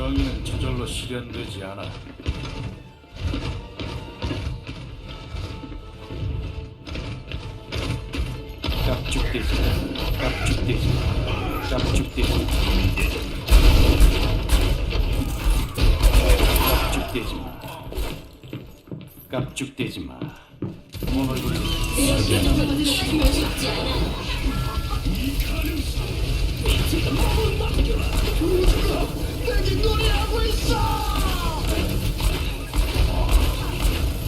정의는 저절로 실현되지 않아. 깝죽대지 마. 깝죽대지 마. 깝죽대지 마. 깝죽대지 마. 깝죽대지 마. 오늘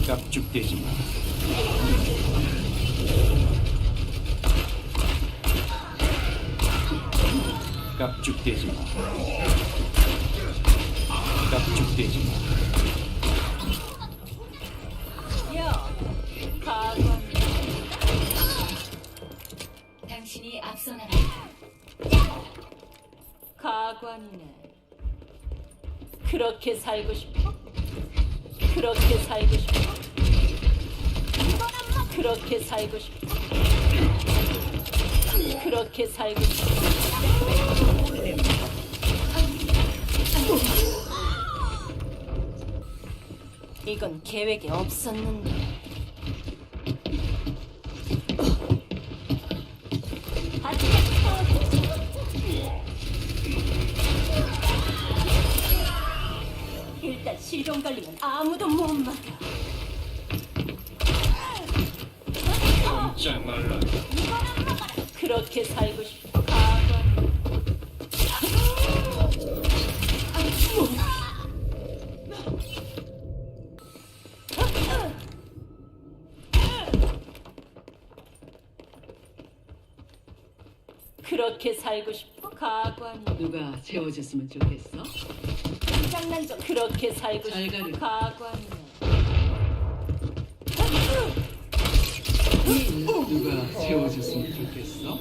깝죽대지 마. 깝죽대지 마. 깝죽대지 마. 야, 가관. 당신이 앞서 나간다. 가관이네. 그렇게 살고 싶어? 그렇게 살고 싶어? 그렇게 살고 싶어? 그렇게 살고 싶어? 이건 계획에 없었는데. 시동 걸리면 아무도 못 막아. 꼼짝 말라. 그렇게 살고 싶어. 가관. 그렇게 살고 싶어. 가관이. 누가 재워줬으면 좋겠어? 장난 좀. 그렇게 살고 잘 싶어. 가렴. 가관이네. 누가 재워줬으면 좋겠어?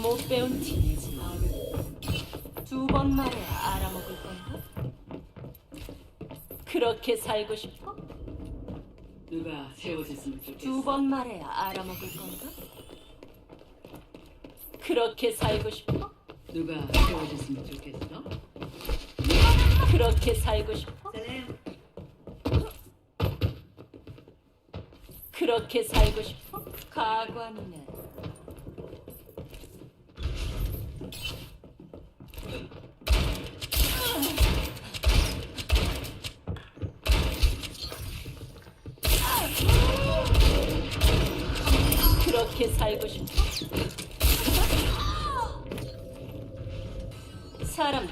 못 배운 티내지 마. 두번 말해야 알아먹을 건가? 그렇게 살고 싶어? 누가 재워줬으면 좋겠어? 두 번 말해야 알아먹을 건가? 그렇게 살고 싶어? 누가 재워줬으면 좋겠어? 그렇게 살고 싶어? 그렇게 살고 싶어? 가관이네.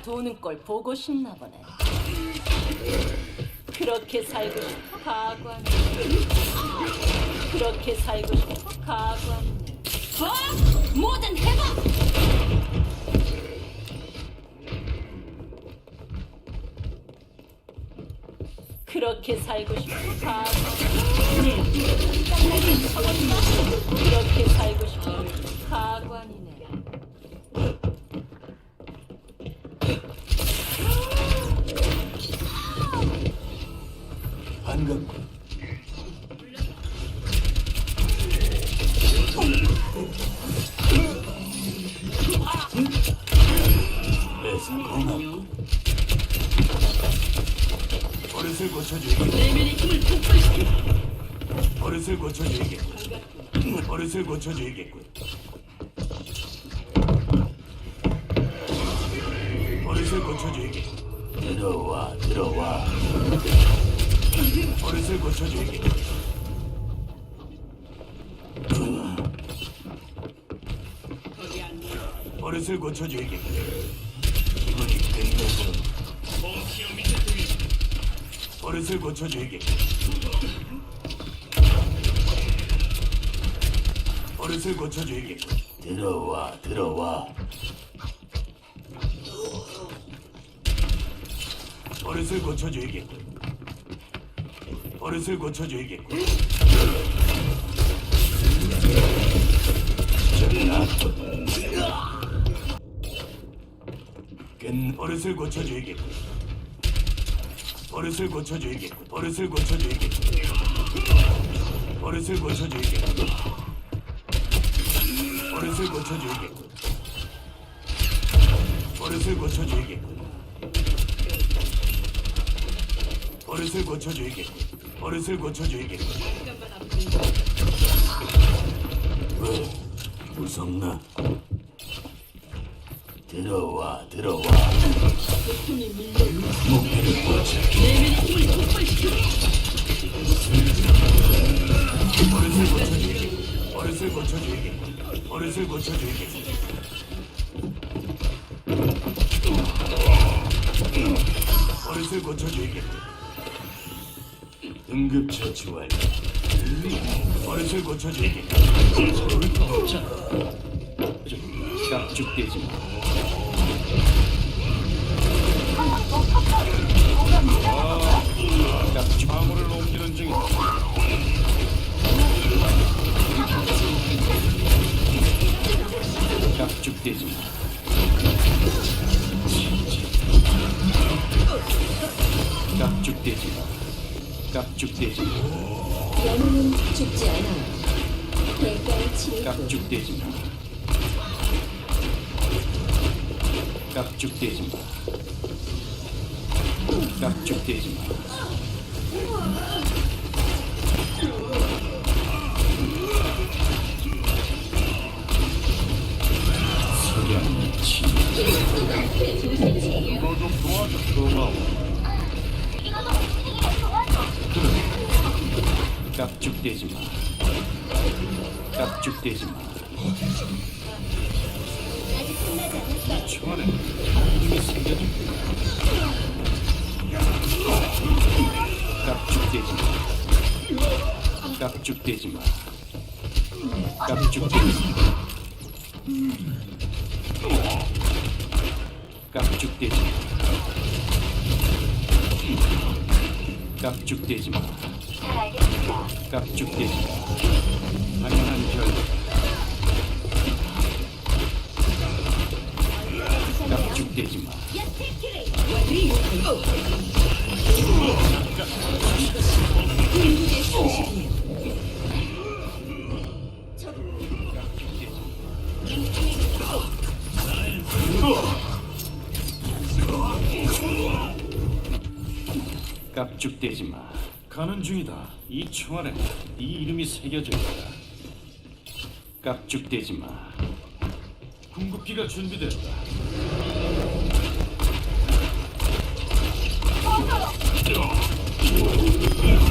도는 걸 보고 싶나 보네. 그렇게 살고 싶어? 가관. 그렇게 살고 싶어? 가관. 어? 뭐든 해봐! 그렇게 살고 싶어? 가관. 그렇게 살고 싶어? 고쳐주겠군. 버릇을 고쳐주겠군. 들어와, 들어와. 버릇을 안녕. 버릇을 고쳐주겠군. 기분이 끝내줘. 버릇을 고쳐주겠군. 버릇을 고쳐주겠군. 들어와, 들어와. 버릇을 고쳐주겠군. 버릇을. 나쁜 끈 버릇을 고쳐줘야겠군. 버릇을 고쳐줘야겠군. 버릇을 고쳐줘야겠군. 버릇을 고쳐줘야겠군. 버릇을 고쳐줘야겠군. 버릇을 고쳐줘야겠군. 버릇을 고쳐줘야겠군. 버릇을 앞으로 왜? 무섭나? 들어와, 들어와. 목표를 포착해. 버릇을 고쳐줘야겠군. 버릇을 고쳐줘야겠군. 버릇을 고쳐줘야겠군. 버릇을 고쳐줘야겠군. 응급 처치 완료. 버릇을 고쳐줘야겠군. 깍죽대지 마. 깍죽 화물을 옮기 마. 깍죽대지 마. 영웅은 죽지 않아. 대가를 마. 깍죽대지 마. 깍죽대지 너좀 도와줘. 고마워. 깍죽대지 마. 깍죽대지 마. 초안에 힘이 생겨줄 깍죽대지 마. 깍죽대지 마. 깍죽대지 마. 깍죽대지 마. 깍죽대지 마. 깍죽대지 마. 당연한 결과. 깍죽대지 마. 깍죽대지 마. 가는 중이다. 이 총알에 네 이름이 새겨져 있다. 깍죽대지 마. 궁극기가 준비됐다.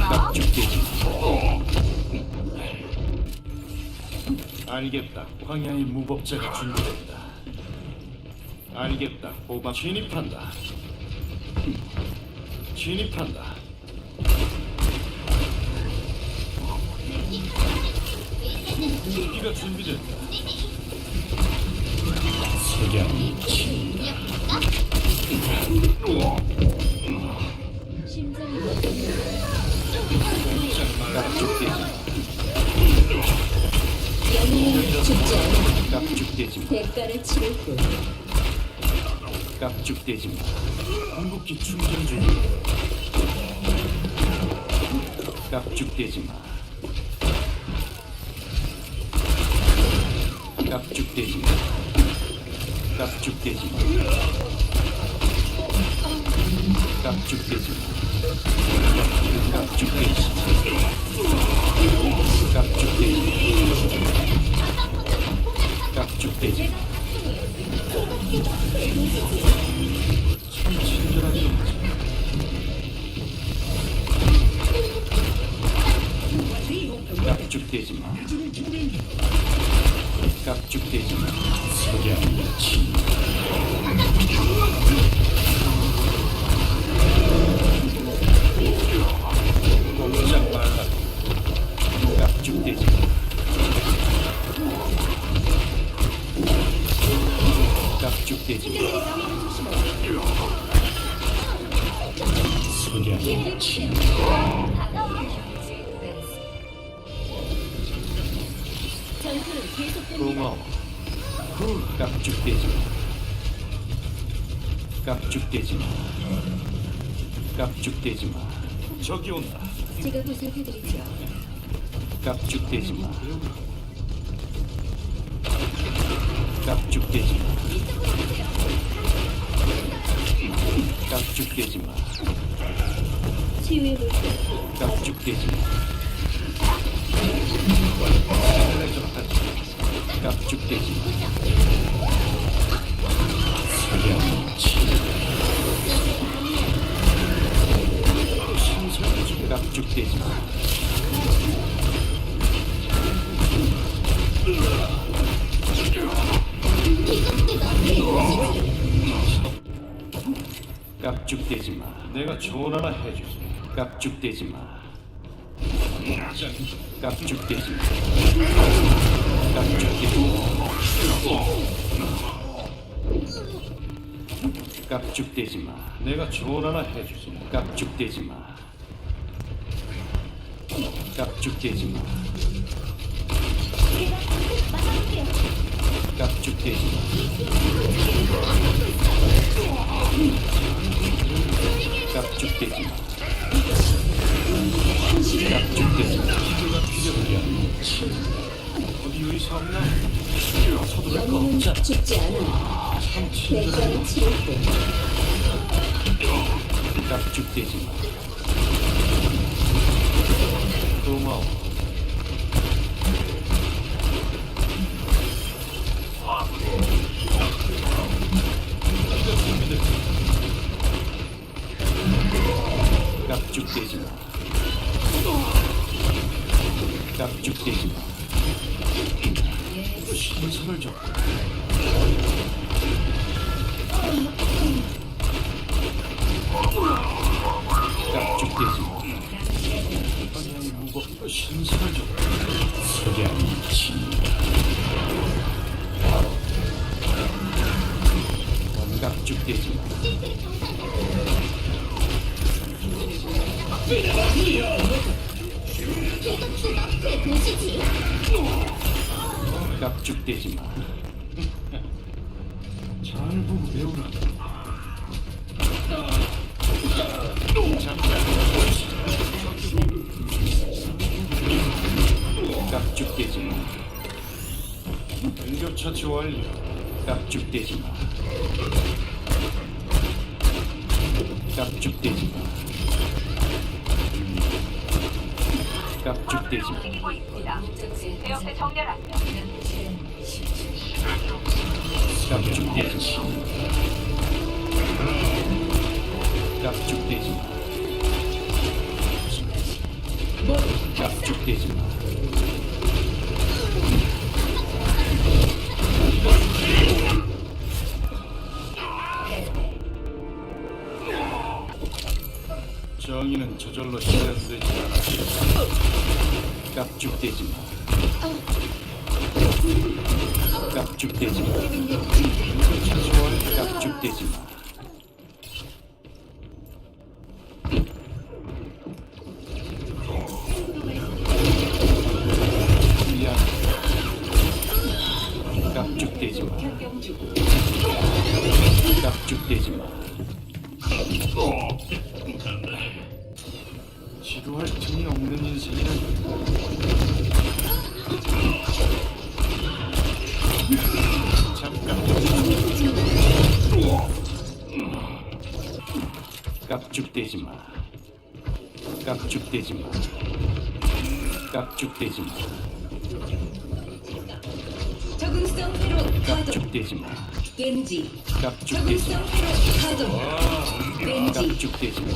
깍죽대지 마. 알겠다. 황야의 무법자가 준비됐다. 알겠다. 호박 진입한다. 진입한다. 무기가 준비됐다. 석양이 친다. 깍죽대지 마. 영웅은 죽지 않아. 깍죽대지 마. 대가를 치를 뿐. 깍죽대지 마. 궁극기 충전 중. 깍죽대지 마. 마. 깍죽대지 마. 깍죽대지 마. 깍죽대지 깝죽대지 마. 깝죽대지 마. 저기 온다. 제가 보살펴드리죠. 깝죽대지 마. 깝죽대지 마. 깝죽대지 마. 치유해볼게요. 깝죽대지 마. 깝죽대지 마. 깝죽대지 마. 내가 조언 하나 해주지. 깝죽대지 마. 깝죽대지 마. 깝죽대지 마. 깝죽대지 마. 내가 조언 하나 해주지. 깝죽대지 마. 깝죽대지 마. 깝죽대지 마. 깝죽대지 마. 깝죽대지 마. 어디 의사 없나? 서두를 거 없잖아. 죽지 않아. 참 치를 뿐. 깝죽대지 마. 깝죽대지 마. 잘 보고 배우라. 깝죽대지 마. 응급처치 완료. 깝죽대지 마. 깝죽대지 마. 깝죽대지 마. 대역대 정렬하세요. 마. 깝죽대지 마. 정의는 저절로 실현되지 않아. 깝죽대지 마. 깝죽대지 마. 깝죽대지 마. 깝죽대지 마. 깝죽대지 마. 깝죽대지 마. 적응성 회로 가동. 깝죽대지 마. 겐지. 깝죽대지 마. 적응성 회로 가동. 겐지. 깝죽대지 마.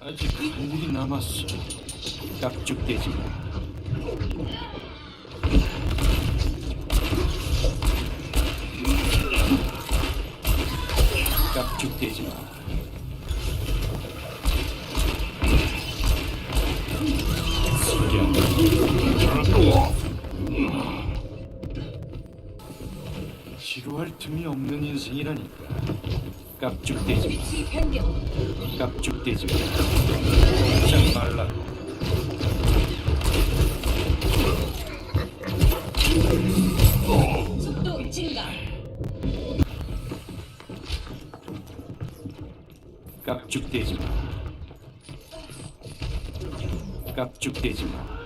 아직 할 일이 남았어. 깝죽대지 마. 깝죽대지. 깝죽대지 마. 꼼짝 말라고. 속도 증가. 깝죽대지 마. 깝죽대지 마.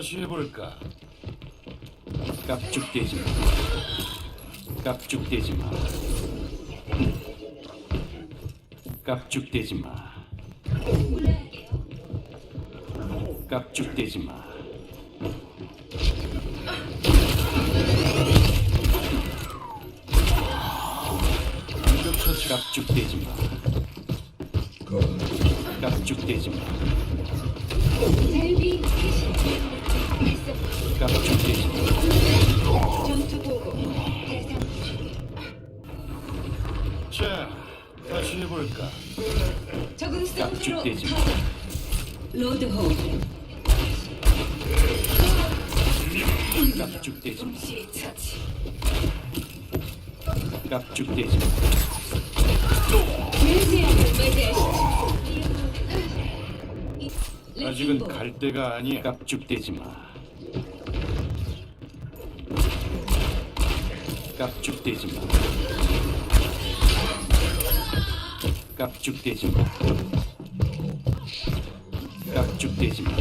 다시 해볼까? 깝죽대지 마. 깝죽대지 마. 깝죽대지 마. 깝죽대지 마. 깝죽대지 마. 깝죽대지 마. 전투 보고 대상 자, 다시 해볼까? 적응성 프로 깝죽대지 마. 로드호 깝죽대지 마. 시 처치 깝죽대지 마. 대재앙을 맞이하시죠 아직은 갈 때가 아니야. 깝죽대지 마. 깍죽돼지입니다. 깍죽 돼지만 깍죽 돼지만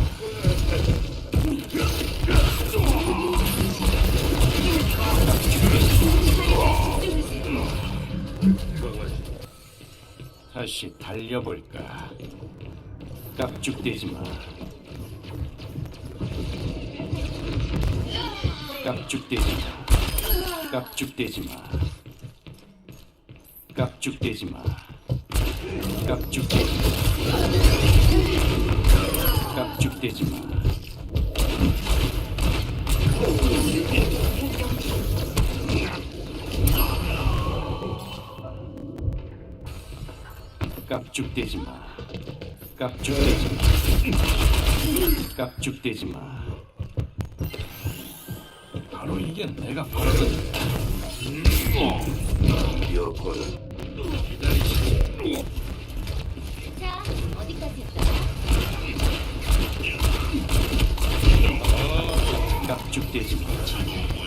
다시 달려볼까? 깍죽대지 마. 깍죽대지 마. 깝죽대지 마. 깝죽대지 마. 깝죽대지 마. 깝죽대지 마. 깝죽대지 마. 깝죽대지 마. 깝죽대지 마. 바로 이게 내가 바라던 여권은 자 어디까지 깝죽대지 마. 깝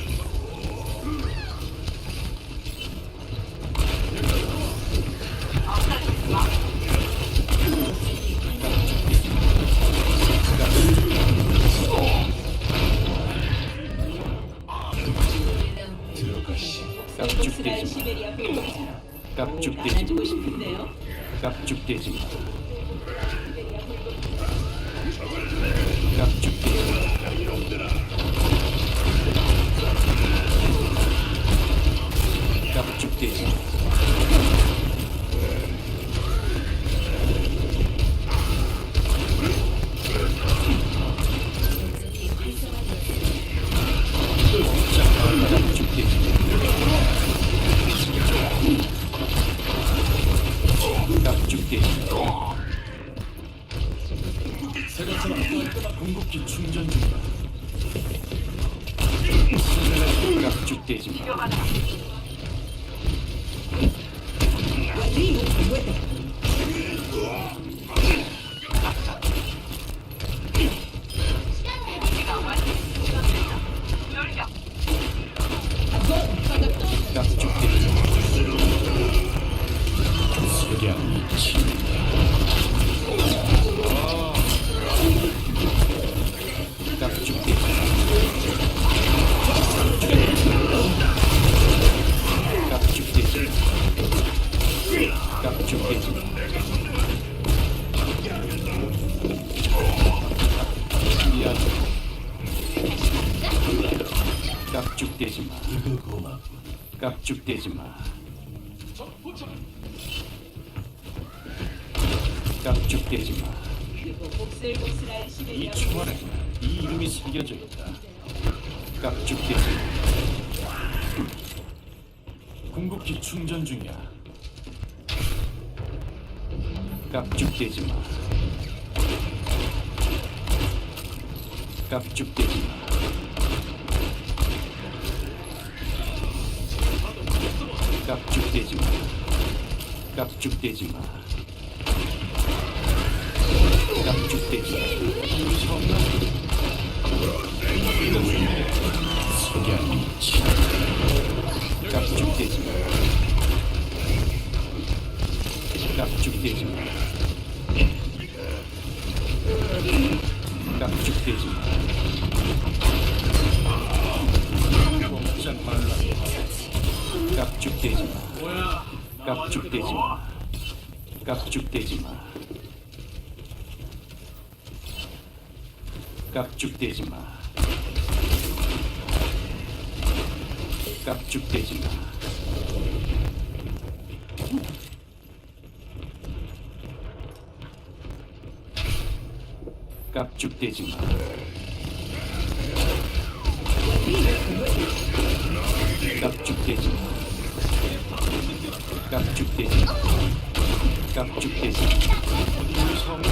깝죽돼지. 깝죽돼지. 깝죽대지 마. 깝죽대지 마. 깝죽대지 마. 깝죽대지 마. 깝죽대지 마. 깝죽대지 마. 낙축되지 낙축되지 꼼짝 말라 낙축되지 낙축되지 낙축되지 마 낙축되지 마 낙축되지 마 깝죽대지 마. 깝죽대지 마. 깝죽대지 마. 깝죽대지 마. 무서운가?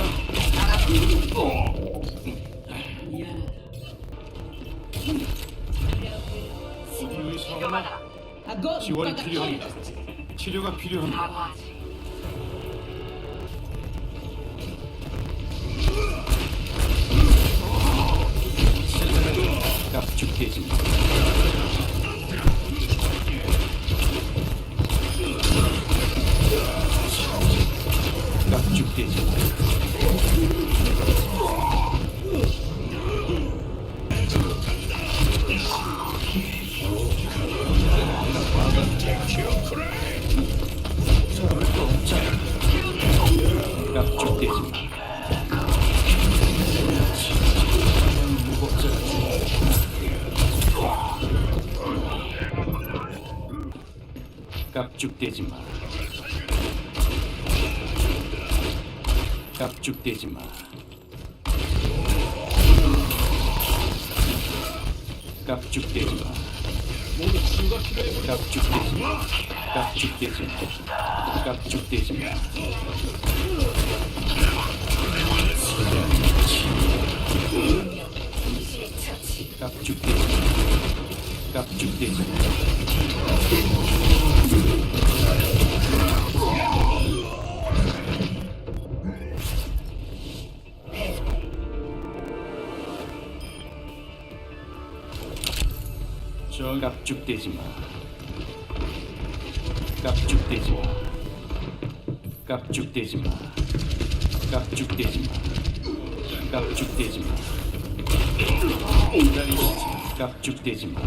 지원이 필요합니다. 치료가 필요합니다. 축복해 주십니다. 깝죽대지 마. 깝죽대지 마. 깝죽대지 깝죽대지 마. 깝죽대지 마. 깝죽대지 마. 깝죽대지 마. 깝죽대지 마. 깝죽대지 마.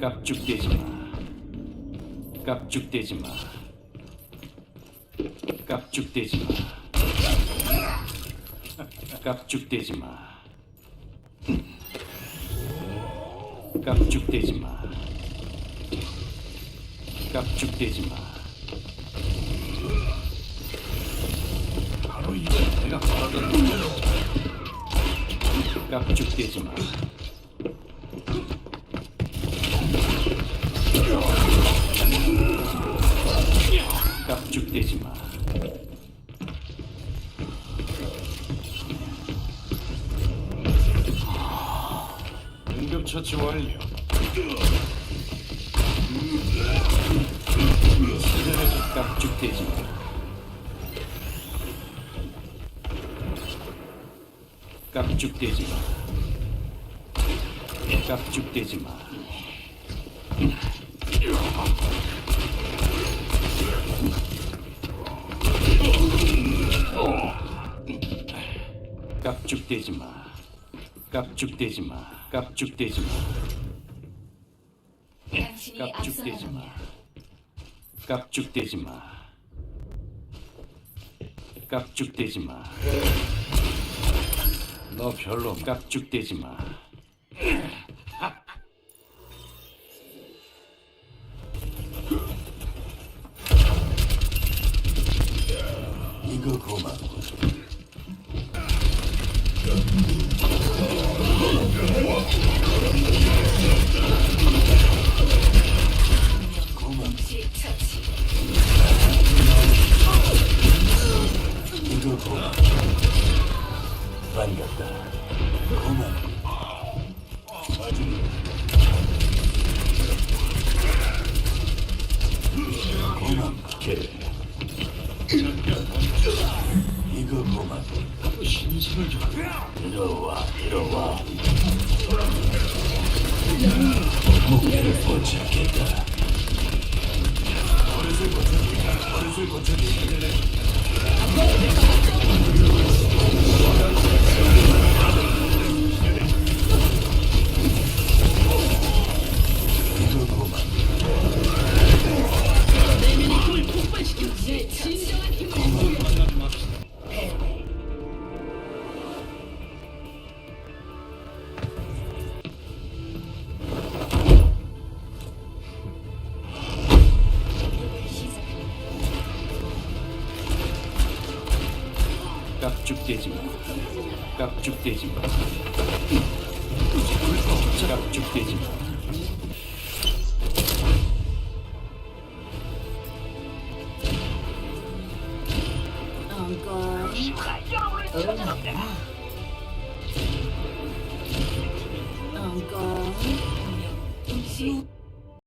깝죽대지 마. 깝죽대지 마. 깝죽대지 마. 깝죽대지 마. 깝죽대지 마. 깝죽대지 마. 바로 이제 내가 바라던 대로. 깝죽대지 마. 마. 깝죽대지 마. 깝죽대지 마. 깝죽대지 마. 깝죽대지 마. 깝죽대지 마. 깝죽대지 마. 깝죽대지 마. 깝죽대지 마. 너 별로 깝죽대지 마. 이거 고맙고.